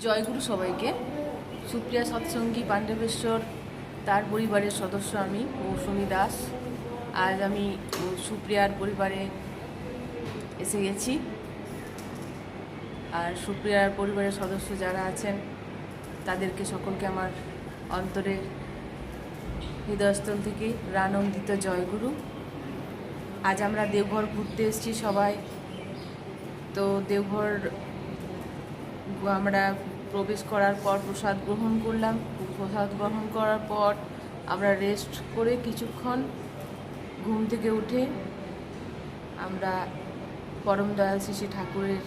জয়গুরু সবাইকে। সুপ্রিয়া সৎসঙ্গী, পাণ্ডবেশ্বর, তার পরিবারের সদস্য আমি, মৌসুমী দাস। আজ আমি সুপ্রিয়ার পরিবারে এসে গেছি। আর সুপ্রিয়ার পরিবারের সদস্য যারা আছেন, তাদেরকে সকলকে আমার অন্তরের হৃদয়স্থল থেকে রানন্দিত জয়গুরু। আজ আমরা দেওঘর ঘুরতে এসেছি সবাই। তো দেওঘর আমরা প্রবেশ করার পর প্রসাদ গ্রহণ করলাম। প্রসাদ গ্রহণ করার পর আমরা রেস্ট করে কিছুক্ষণ ঘুম থেকে উঠে আমরা পরম দয়াল শ্রী ঠাকুরের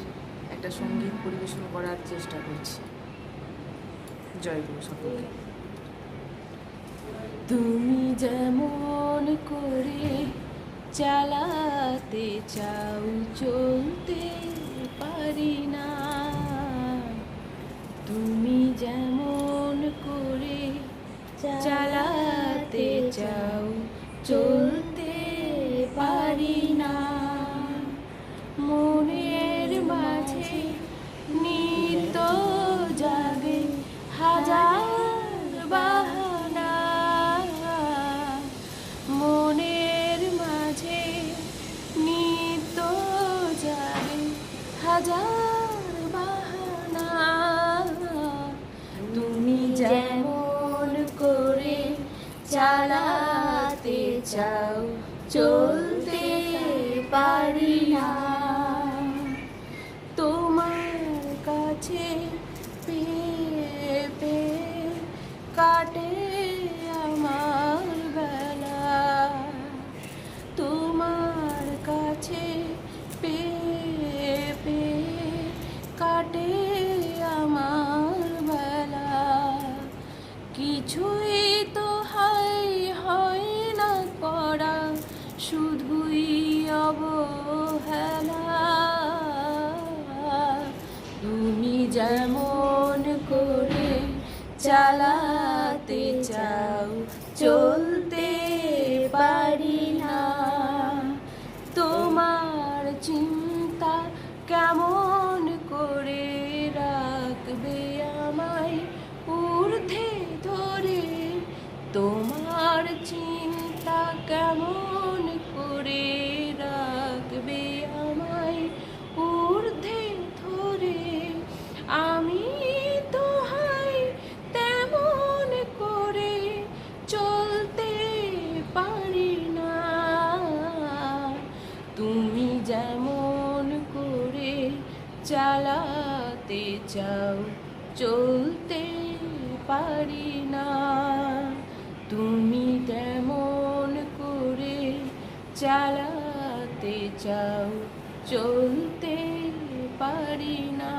একটা সংগীত পরিবেশন করার চেষ্টা করছি। জয় গুরু সকলকে। তুমি যেমন করে চালাতে চাও, চলতে পারি না। তুমি যেমন করে চালাতে চাও চলতে পারি না। মনের মাঝে নিত যাবে হাজার চাও চলতে পারি না। তোমার কাছে পেয়ে কাটে চালাতে চাও, চলতে পারি না। তুমি তেমন করে চালাতে চাও, চলতে পারি না।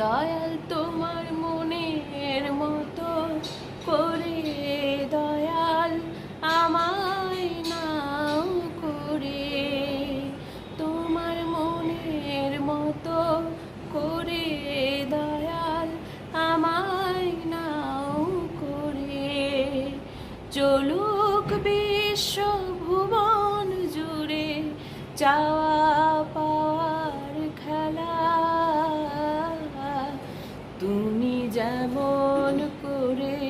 দয়াল তোমার মনের মতো করে, দয়াল আমায় চলুক বিশ্ব ভুবন জুড়ে চাওয়া পাওয়ার খেলা। তুমি যেমন করে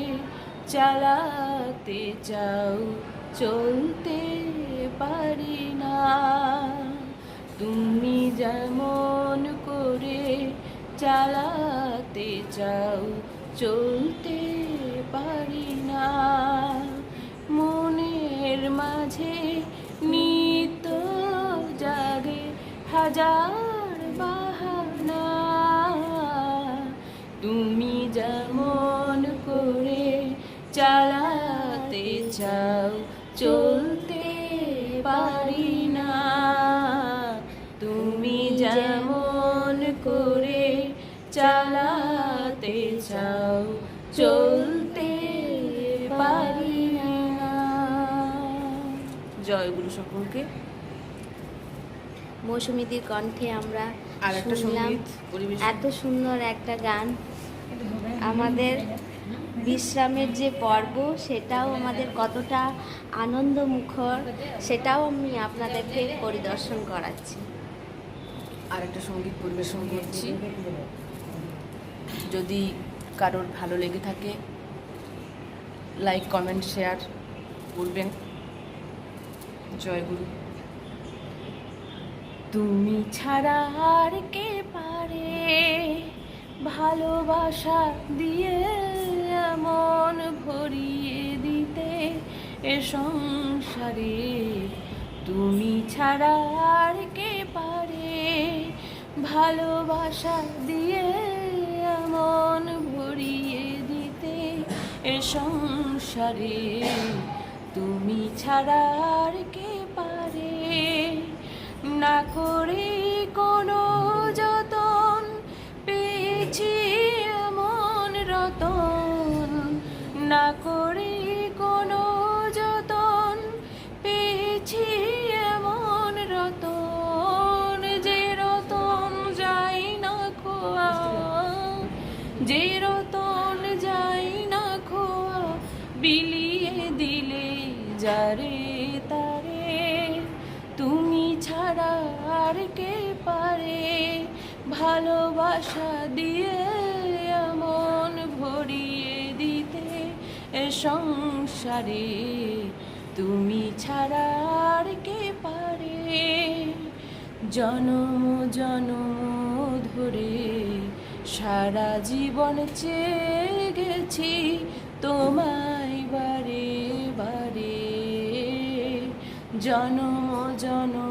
চালাতে চাও, চলতে পারি না। তুমি যেমন করে চালাতে চাও, চলতে পারি না। মাঝে নিত জাগে হাজার বাহানা। তুমি যেমন করে চালাতে চাও, চলতে পারি না। তুমি যেমন করে চালাতে চাও, চলতে জয় গুরু সকলকে। মৌসুমীদির কণ্ঠে আমরা আর একটা সংগীত এত সুন্দর একটা গান। আমাদের বিশ্রামের যে পর্ব সেটাও আমাদের কতটা আনন্দমুখর সেটাও আমি আপনাদেরকে পরিদর্শন করাচ্ছি। আর একটা সংগীত পরিবেশন করছি। যদি কারোর ভালো লেগে থাকে লাইক কমেন্ট শেয়ার করবেন। জয় গুরু। তুমি ছাড়া আর কে পারে ভালোবাসা দিয়ে এমন ভরিয়ে দিতে এ সংসারে? তুমি ছাড়া আর কে পারে ভালোবাসা দিয়ে এমন ভরিয়ে দিতে এ সংসারে? তুমি ছাড়া আর কে আর কে পারে? ভালোবাসা দিয়ে এমন ভরিয়ে দিতে সংসারে তুমি ছাড়া আর কে পারে? জনম জনম ধরে সারা জীবন চেয়ে গেছি তোমায় বারে বারে। জনম জনম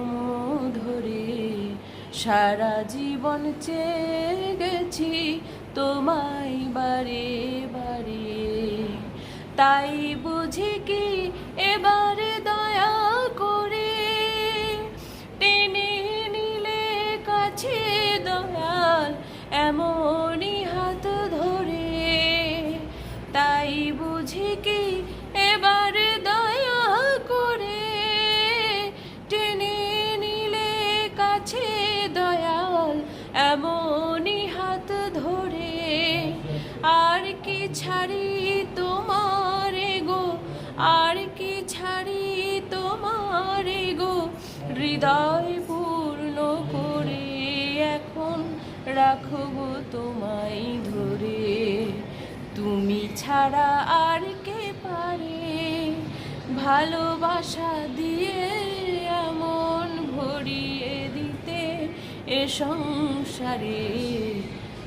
সারা জীবন চেয়ে গেছি তোমায় বারে বারে। তাই বুঝি কি এবারে দয়া করে টেনে নিলে কাছে দয়াল এমনই হৃদয় পূর্ণ করে এখন রাখব তোমায় ধরে। তুমি ছাড়া আর কে পারে? ভালোবাসা দিয়ে এমন ভরিয়ে দিতে এ সংসারে।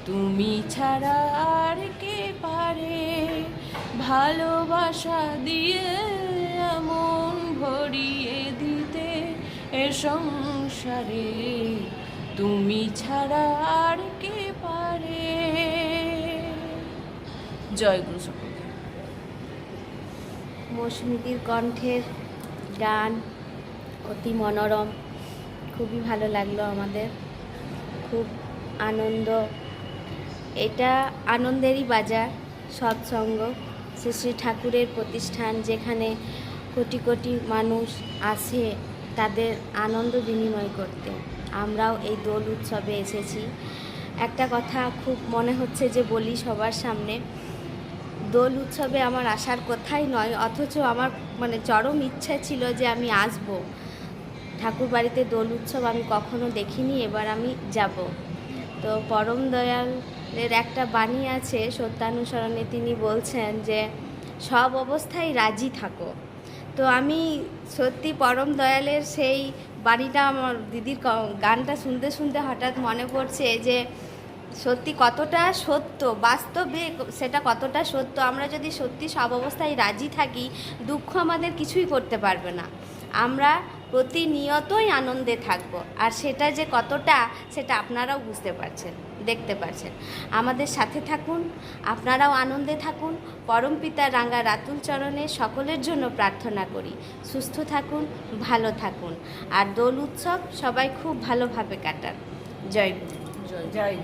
তুমি ছাড়া আর কে পারে? ভালোবাসা দিয়ে এমন ভরিয়ে দিতে এ সংসারে তুমি ছাড়া আর কে পারে? জয় গুরু সকলকে মৌসুমীদির কণ্ঠের গান অতি মনোরম, খুবই ভালো লাগল আমাদের, খুব আনন্দ। এটা আনন্দেরই বাজার, সৎসঙ্গ। শ্রী শ্রী ঠাকুরের প্রতিষ্ঠান যেখানে কোটি কোটি মানুষ আসে তাদের আনন্দ বিনিময় করতে। আমরাও এই দোল উৎসবে এসেছি। একটা কথা খুব মনে হচ্ছে যে বলি সবার সামনে, দোল উৎসবে আমার আসার কথাই নয়, অথচ আমার মানে চরম ইচ্ছা ছিল যে আমি আসব। ঠাকুর বাড়িতে দোল উৎসব আমি কখনো দেখিনি, এবার আমি যাব। তো পরম দয়ালের একটা বাণী আছে, সত্যানুসরণে তিনি বলছেন যে, সব অবস্থায় রাজি থাকো। তো আমি সত্যি পরম দয়ালের সেই বাড়িটা আমার দিদির গানটা শুনতে শুনতে হঠাৎ মনে পড়ছে যে সত্যি কতটা সত্য, বাস্তবে সেটা কতটা সত্য, আমরা যদি সত্যি সব অবস্থায় রাজি থাকি, দুঃখ আমাদের কিছুই করতে পারবে না। আমরা প্রতিনিয়তই আনন্দে থাকব। আর সেটা যে কতটা, সেটা আপনারাও বুঝতে পারছেন, দেখতে পারছেন। আমাদের সাথে থাকুন, আপনারাও আনন্দে থাকুন। পরম পিতা রাঙ্গা রাতুল চরণে সকলের জন্য প্রার্থনা করি। সুস্থ থাকুন, ভালো থাকুন। আর দোল উৎসব সবাই খুব ভালোভাবে কাটান। জয় জয় জয়